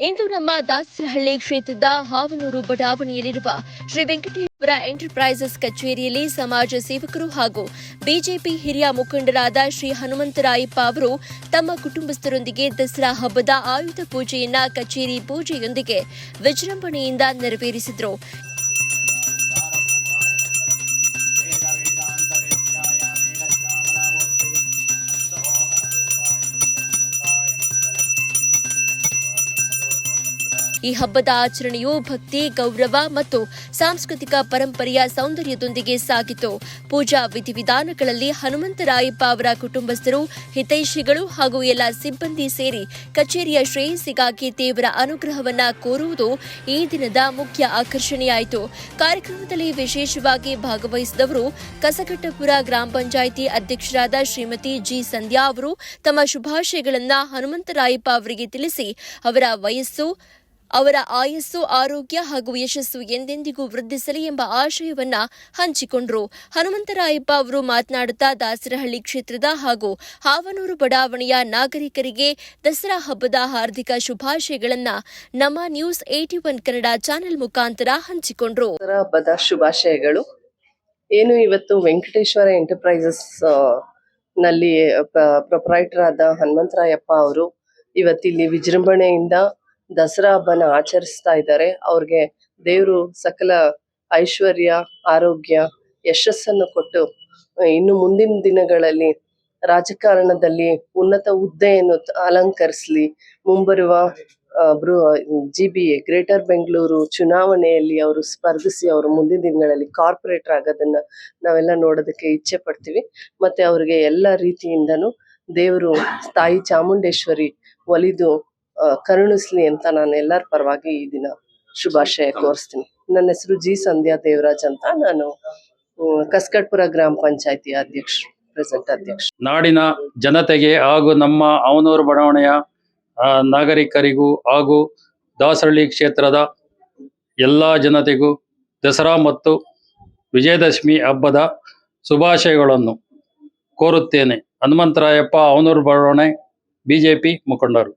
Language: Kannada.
ಇಂದು ನಮ್ಮ ದಾಸರಹಳ್ಳಿ ಕ್ಷೇತ್ರದ ಹಾವನೂರು ಬಡಾವಣೆಯಲ್ಲಿರುವ ಶ್ರೀ ವೆಂಕಟೇಶ್ವರ ಎಂಟರ್ಪ್ರೈಸಸ್ ಕಚೇರಿಯಲ್ಲಿ ಸಮಾಜ ಸೇವಕರು ಹಾಗೂ ಬಿಜೆಪಿ ಹಿರಿಯ ಮುಖಂಡರಾದ ಶ್ರೀ ಹನುಮಂತರಾಯಪ್ಪ ಅವರು ತಮ್ಮ ಕುಟುಂಬಸ್ಥರೊಂದಿಗೆ ದಸರಾ ಹಬ್ಬದ ಆಯುಧ ಪೂಜೆಯನ್ನ ಕಚೇರಿ ಪೂಜೆಯೊಂದಿಗೆ ವಿಜೃಂಭಣೆಯಿಂದ ನೆರವೇರಿಸಿದರು. ಈ ಹಬ್ಬದ ಆಚರಣೆಯು ಭಕ್ತಿ, ಗೌರವ ಮತ್ತು ಸಾಂಸ್ಕೃತಿಕ ಪರಂಪರೆಯ ಸೌಂದರ್ಯದೊಂದಿಗೆ ಸಾಗಿತು. ಪೂಜಾ ವಿಧಿವಿಧಾನಗಳಲ್ಲಿ ಹನುಮಂತರಾಯಪ್ಪ ಅವರ ಕುಟುಂಬಸ್ಥರು, ಹಿತೈಷಿಗಳು ಹಾಗೂ ಎಲ್ಲ ಸಿಬ್ಬಂದಿ ಸೇರಿ ಕಚೇರಿಯ ಶ್ರೇಯಸ್ಸಿಗಾಗಿ ದೇವರ ಅನುಗ್ರಹವನ್ನ ಕೋರುವುದು ಈ ದಿನದ ಮುಖ್ಯ ಆಕರ್ಷಣೆಯಾಯಿತು. ಕಾರ್ಯಕ್ರಮದಲ್ಲಿ ವಿಶೇಷವಾಗಿ ಭಾಗವಹಿಸಿದವರು ಕಸಕಟ್ಟಪುರ ಗ್ರಾಮ ಪಂಚಾಯಿತಿ ಅಧ್ಯಕ್ಷರಾದ ಶ್ರೀಮತಿ ಜಿ ಸಂಧ್ಯಾ ಅವರು. ತಮ್ಮ ಶುಭಾಶಯಗಳನ್ನು ಹನುಮಂತರಾಯಪ್ಪ ಅವರಿಗೆ ತಿಳಿಸಿ ಅವರ ವಯಸ್ಸು ಅವರ ಆಯಸ್ಸು, ಆರೋಗ್ಯ ಹಾಗೂ ಯಶಸ್ಸು ಎಂದೆಂದಿಗೂ ವೃದ್ಧಿಸಲಿ ಎಂಬ ಆಶಯವನ್ನ ಹಂಚಿಕೊಂಡರು. ಹನುಮಂತರಾಯಪ್ಪ ಅವರು ಮಾತನಾಡುತ್ತಾ ದಾಸರಹಳ್ಳಿ ಕ್ಷೇತ್ರದ ಹಾಗೂ ಹಾವನೂರು ಬಡಾವಣೆಯ ನಾಗರಿಕರಿಗೆ ದಸರಾ ಹಬ್ಬದ ಹಾರ್ದಿಕ ಶುಭಾಶಯಗಳನ್ನ ನಮ್ಮ news eighty one Kannada channel ಮುಖಾಂತರ ಹಂಚಿಕೊಂಡರು. ಹಬ್ಬದ ಶುಭಾಶಯಗಳು. ಏನು ಇವತ್ತು ವೆಂಕಟೇಶ್ವರ ಎಂಟರ್ಪ್ರೈಸಸ್ನಲ್ಲಿ ಪ್ರೊಪ್ರೈಟರ್ ಆದ ಹನುಮಂತರಾಯಪ್ಪ ಅವರು ಇವತ್ತಿಲ್ಲಿ ವಿಜೃಂಭಣೆಯಿಂದ ದಸರಾ ಹಬ್ಬನ ಆಚರಿಸ್ತಾ ಇದ್ದಾರೆ. ಅವ್ರಿಗೆ ದೇವರು ಸಕಲ ಐಶ್ವರ್ಯ, ಆರೋಗ್ಯ, ಯಶಸ್ಸನ್ನು ಕೊಟ್ಟು ಇನ್ನು ಮುಂದಿನ ದಿನಗಳಲ್ಲಿ ರಾಜಕಾರಣದಲ್ಲಿ ಉನ್ನತ ಹುದ್ದೆಯನ್ನು ಅಲಂಕರಿಸಲಿ. ಮುಂಬರುವ G B A greater Bengaluru ಚುನಾವಣೆಯಲ್ಲಿ ಅವರು ಸ್ಪರ್ಧಿಸಿ ಅವರು ಮುಂದಿನ ದಿನಗಳಲ್ಲಿ ಕಾರ್ಪೊರೇಟರ್ ಆಗೋದನ್ನ ನಾವೆಲ್ಲ ನೋಡೋದಕ್ಕೆ ಇಚ್ಛೆ ಪಡ್ತೀವಿ. ಮತ್ತೆ ಅವ್ರಿಗೆ ಎಲ್ಲ ರೀತಿಯಿಂದನೂ ದೇವರು ತಾಯಿ ಚಾಮುಂಡೇಶ್ವರಿ ಒಲಿದು ಕರುಣಿಸ್ಲಿ ಅಂತ ನಾನು ಎಲ್ಲರ ಪರವಾಗಿ ಈ ದಿನ ಶುಭಾಶಯ ಕೋರಿಸ್ತೀನಿ. ನನ್ನ ಹೆಸರು ಜಿ ಸಂಧ್ಯಾ ದೇವರಾಜ್ ಅಂತ ನಾನು ಕಸ್ಕಟ್ಪುರ ಗ್ರಾಮ ಪಂಚಾಯತಿ ಅಧ್ಯಕ್ಷ, ಪ್ರೆಸೆಂಟ್ ಅಧ್ಯಕ್ಷ. ನಾಡಿನ ಜನತೆಗೆ ಹಾಗೂ ನಮ್ಮ ಅವನೂರು ಬಡಾವಣೆಯ ನಾಗರಿಕರಿಗೂ ಹಾಗೂ ದಾಸರಳ್ಳಿ ಕ್ಷೇತ್ರದ ಎಲ್ಲ ಜನತೆಗೂ ದಸರಾ ಮತ್ತು ವಿಜಯದಶಮಿ ಹಬ್ಬದ ಶುಭಾಶಯಗಳನ್ನು ಕೋರುತ್ತೇನೆ. ಹನುಮಂತರಾಯಪ್ಪ, ಅವನೂರು ಬಡಾವಣೆ, ಬಿಜೆಪಿ ಮುಖಂಡರು.